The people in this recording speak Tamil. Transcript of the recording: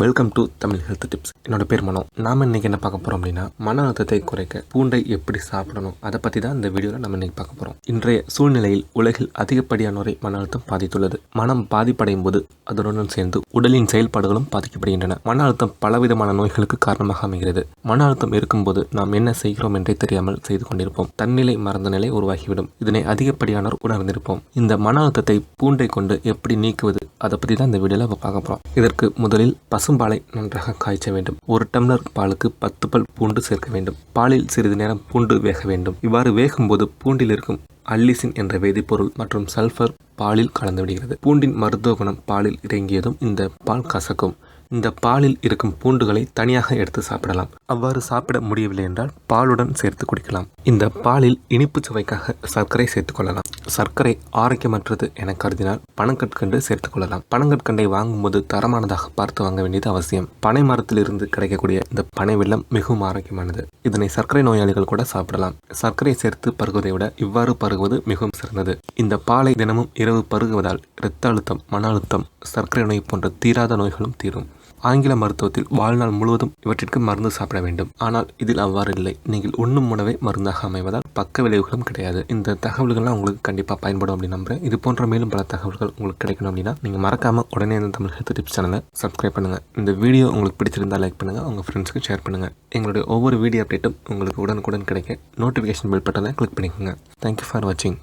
Welcome to Tamil health tips என்னோட பேர் மனோ. நாம இன்னைக்கு என்ன பார்க்க போறோம் அப்படின்னா மன அழுத்தத்தை குறைக்க பூண்டை எப்படி சாப்பிடணும்? அதை பத்தி தான் இந்த வீடியோவில் நம்ம இன்னைக்கு பார்க்க போறோம். இன்றைய சூழ்நிலையில் உலகில் அதிகப்படியானோரை மன அழுத்தம் பாதித்துள்ளது. மனம் பாதிப்படையும் போது அதனுடன் சேர்ந்து உடலின் செயல்பாடுகளும் பாதிக்கப்படுகின்றன. மன அழுத்தம் பலவிதமான நோய்களுக்கு காரணமாக அமைகிறது. மன அழுத்தம் இருக்கும்போது நாம் என்ன செய்கிறோம் என்றே தெரியாமல் செய்து கொண்டிருப்போம். தன்னிலை மறந்த நிலை உருவாகிவிடும். இதனை அதிகப்படியானோர் உணர்ந்திருப்போம். இந்த மன அழுத்தத்தை பூண்டை கொண்டு எப்படி நீக்குவது அதை பற்றி தான் இந்த வீடியோவில் பார்க்க போகிறோம் இதற்கு முதலில் பசும்பாலை நன்றாக காய்ச்ச வேண்டும். ஒரு டம்ளர் பாலுக்கு பத்து பல் பூண்டு சேர்க்க வேண்டும். பாலில் சிறிது நேரம் பூண்டு வேக வேண்டும். இவ்வாறு வேகும்போது பூண்டில் இருக்கும் அல்லிசின் என்ற வேதிப்பொருள் மற்றும் சல்ஃபர் பாலில் கலந்து விடுகிறது. பூண்டின் மருத்துவ குணம் பாலில் இறங்கியதும் இந்த பால் கசக்கும். இந்த பாலில் இருக்கும் பூண்டுகளை தனியாக எடுத்து சாப்பிடலாம். அவ்வாறு சாப்பிட முடியவில்லை என்றால் பாலுடன் சேர்த்து குடிக்கலாம். இந்த பாலில் இனிப்பு சுவைக்காக சர்க்கரை சேர்த்துக் கொள்ளலாம். சர்க்கரை ஆரோக்கியமற்றது என கருதினால் பனங்கற்கண்டு சேர்த்துக்கொள்ளலாம் பனங்கற்கண்டை வாங்கும்போது தரமானதாக பார்த்து வாங்க வேண்டியது அவசியம். பனை மரத்திலிருந்து கிடைக்கக்கூடிய இந்த பனை வெள்ளம் மிகவும் ஆரோக்கியமானது. இதனை சர்க்கரை நோயாளிகள் கூட சாப்பிடலாம். சர்க்கரை சேர்த்து பருகுவதை விட இவ்வாறு பருகுவது மிகவும் சிறந்தது. இந்த பாலை தினமும் இரவு பருகுவதால் இரத்த அழுத்தம் மன அழுத்தம் சர்க்கரை நோய் போன்ற தீராத நோய்களும் தீரும். ஆங்கில மருத்துவத்தில் வாழ்நாள் முழுவதும் இவற்றிற்கு மருந்து சாப்பிட வேண்டும். ஆனால் இதில் அவ்வாறு இல்லை. நீங்கள் உண்ணும் உணவை மருந்தாக அமைவதால் பக்க விளைவுகளும் கிடையாது. இந்த தகவல்கள்லாம் உங்களுக்கு கண்டிப்பாக பயன்படும் அப்படின்னு நம்புறேன். இது போன்ற மேலும் பல தகவல்கள் உங்களுக்கு கிடைக்கணும் அப்படின்னா நீங்கள் மறக்காமல் உடனே இந்த தமிழ் ஹெல்த் டிப்ஸ் சேனலை சப்ஸ்கிரைப் பண்ணுங்கள் இந்த வீடியோ உங்களுக்கு பிடிச்சிருந்தால் லைக் பண்ணுங்கள் உங்கள் ஃப்ரெண்ட்ஸ்க்கு ஷேர் பண்ணுங்கள் எங்களுடைய ஒவ்வொரு வீடியோ அப்டேட்டும் உங்களுக்கு உடனுக்குடன் கிடைக்க நோட்டிஃபிகேஷன் பில் பட்டனை கிளிக் பண்ணிக்கோங்க. தேங்க்யூ ஃபார் வாட்சிங்